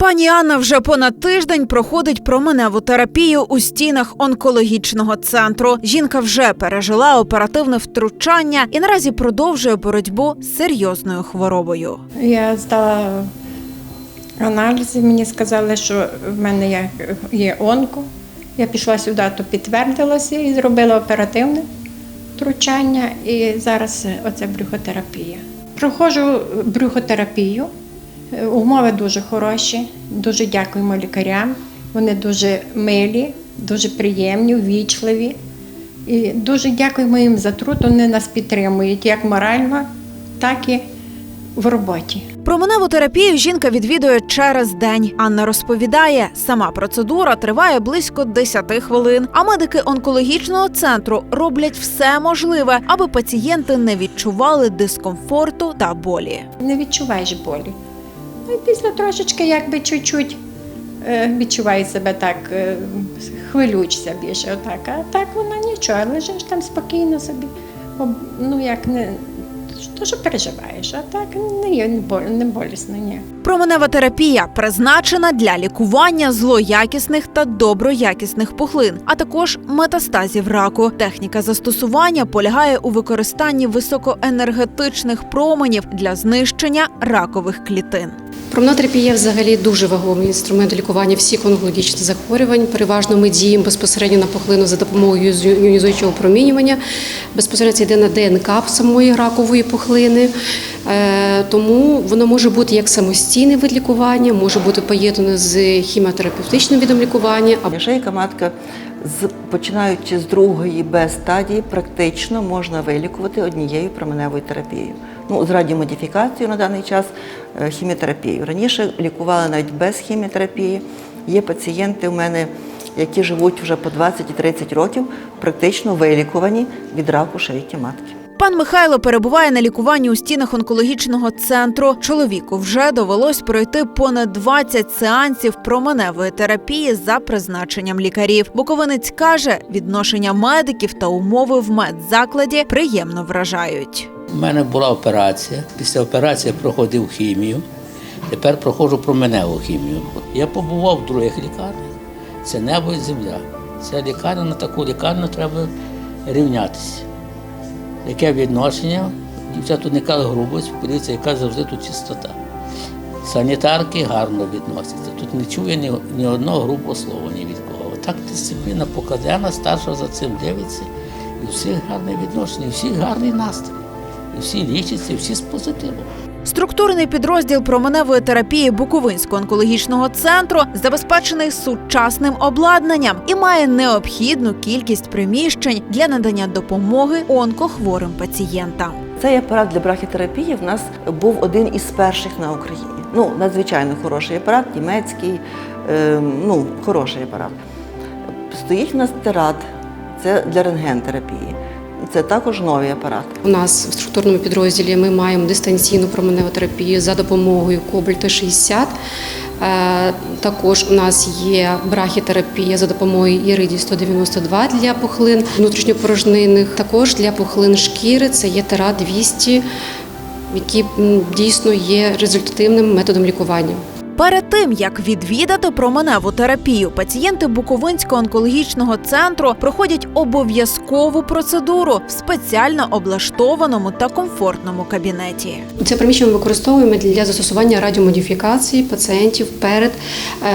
Пані Анна вже понад тиждень проходить променеву терапію у стінах онкологічного центру. Жінка вже пережила оперативне втручання і наразі продовжує боротьбу з серйозною хворобою. Я здала аналізи, мені сказали, що в мене є, онко. Я пішла сюди, то підтвердилася і зробила оперативне втручання. І зараз оце брюхотерапія. Проходжу брюхотерапію. Умови дуже хороші. Дуже дякуємо лікарям. Вони дуже милі, дуже приємні, ввічливі. І дуже дякуємо їм за труд. Вони нас підтримують як морально, так і в роботі. Променеву терапію жінка відвідує через день. Анна розповідає, сама процедура триває близько 10 хвилин. А медики онкологічного центру роблять все можливе, аби пацієнти не відчували дискомфорту та болі. Не відчуваєш болі. Ну, і після трошечки, якби чуть-чуть відчуває відчуваєш себе так, е, хвилюєшся більше. Отак. А так вона нічого, лежиш там спокійно собі. Ну як не то, що переживаєш, а так не є не боль- не болісно, ні. Променева терапія призначена для лікування злоякісних та доброякісних пухлин, а також метастазів раку. Техніка застосування полягає у використанні високоенергетичних променів для знищення ракових клітин. Промонотерапія взагалі дуже вагомий інструмент лікування всіх онкологічних захворювань. Переважно ми діємо безпосередньо на пухлину за допомогою іонізуючого промінювання. Безпосередньо це йде на ДНК самої ракової пухлини. Е, Тому воно може бути як самостійний вид лікування, може бути поєднане з хіміотерапевтичним видом лікування. або Шийка матка, з, починаючи з другої Б стадії, практично можна вилікувати однією променевою терапією. Ну, з радіомодифікацією на даний час е, хіміотерапією. Раніше лікували навіть без хіміотерапії. Є пацієнти у мене, які живуть вже по 20 і 30 років, практично вилікувані від раку шийки матки. Пан Михайло перебуває на лікуванні у стінах онкологічного центру. Чоловіку вже довелось пройти понад 20 сеансів променевої терапії за призначенням лікарів. Буковинець каже, відношення медиків та умови в медзакладі приємно вражають. У мене була операція. Після операції проходив хімію. Тепер проходжу променеву хімію. Я побував в других лікарнях. Це небо і земля. Ця лікарня на таку лікарню треба рівнятися. Яке відношення? Дівчата кажуть грубость, подивіться, яка завжди тут чистота. Санітарки гарно відносяться. Тут не чує ні, ні одного грубого слова ні від кого. Так дисципліна покладена, старша за цим дивиться. І у всіх гарне відношення, і всіх гарний настрій. І всі лічаться, і всі з позитивом. Структурний підрозділ променевої терапії Буковинського онкологічного центру забезпечений сучасним обладнанням і має необхідну кількість приміщень для надання допомоги онкохворим пацієнтам. Цей апарат для брахітерапії в нас був один із перших на Україні. Ну, надзвичайно хороший апарат, німецький, е, ну, хороший апарат. Стоїть в нас терат, це для рентгентерапії. Це також новий апарат. У нас в структурному підрозділі ми маємо дистанційну променеву терапію за допомогою Кобальта 60. Е, Також у нас є брахітерапія за допомогою Іриді 192 для пухлин внутрішньопорожнинних. Також для пухлин шкіри це є Тера 200, який дійсно є результативним методом лікування. Перед тим як відвідати променеву терапію, пацієнти Буковинського онкологічного центру проходять обов'язкову процедуру в спеціально облаштованому та комфортному кабінеті. Це приміщення ми використовуємо для застосування радіомодифікації пацієнтів перед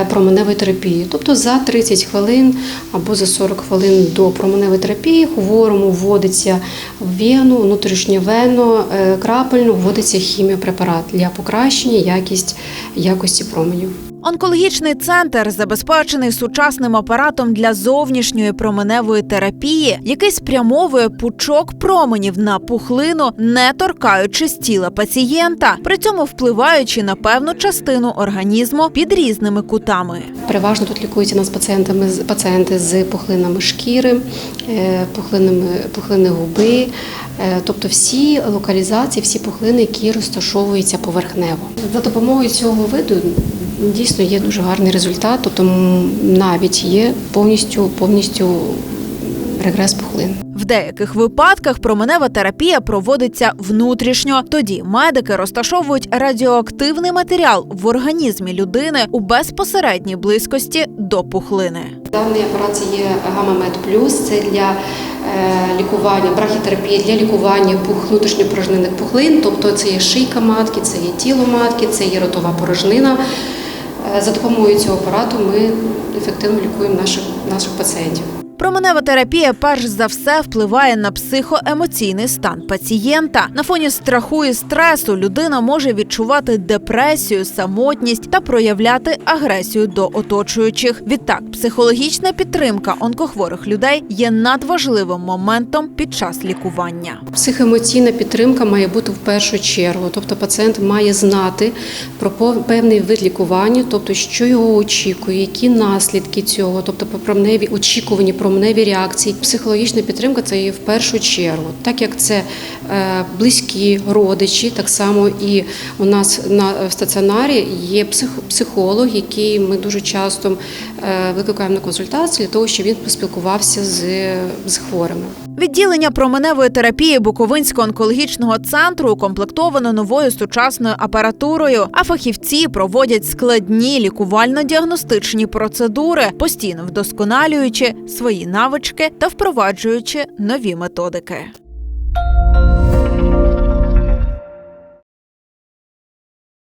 е, променевою терапією. Тобто за 30 хвилин або за 40 хвилин до променевої терапії хворому вводиться в вену, внутрішньовенно, е, крапельно вводиться хіміопрепарат для покращення якість, якості променів. Онкологічний центр забезпечений сучасним апаратом для зовнішньої променевої терапії, який спрямовує пучок променів на пухлину, не торкаючись тіла пацієнта, при цьому впливаючи на певну частину організму під різними кутами. Переважно тут лікуються нас пацієнтами з- пацієнти з пухлинами шкіри, е, пухлинами пухлини губи, е, тобто всі локалізації, всі пухлини, які розташовуються поверхнево. За допомогою цього виду дійсно є дуже гарний результат, тобто навіть є повністю повністю регрес пухлин. В деяких випадках променева терапія проводиться внутрішньо. Тоді медики розташовують радіоактивний матеріал в організмі людини у безпосередній близькості до пухлини. Даний апарат є Гамамед Плюс. Це для е, лікування, брахітерапії для лікування пух, внутрішньопорожнинних пухлин. Тобто це є шийка матки, це є тіло матки, це є ротова порожнина. Е, За допомогою цього апарату ми ефективно лікуємо наших, наших пацієнтів. Променева терапія перш за все впливає на психоемоційний стан пацієнта. На фоні страху і стресу людина може відчувати депресію, самотність та проявляти агресію до оточуючих. Відтак, психологічна підтримка онкохворих людей є надважливим моментом під час лікування. Психоемоційна підтримка має бути в першу чергу. Тобто пацієнт має знати про певний вид лікування, тобто що його очікує, які наслідки цього, тобто променеві очікувані променеві реакції. Психологічна підтримка це є в першу чергу, так як це е, близькі родичі, так само і у нас на стаціонарі є псих, психолог, який ми дуже часто е, викликаємо на консультації для того, щоб він поспілкувався з, з хворими. Відділення променевої терапії Буковинського онкологічного центру укомплектовано новою сучасною апаратурою, а фахівці проводять складні лікувально-діагностичні процедури, постійно вдосконалюючи свої навички та впроваджуючи нові методики.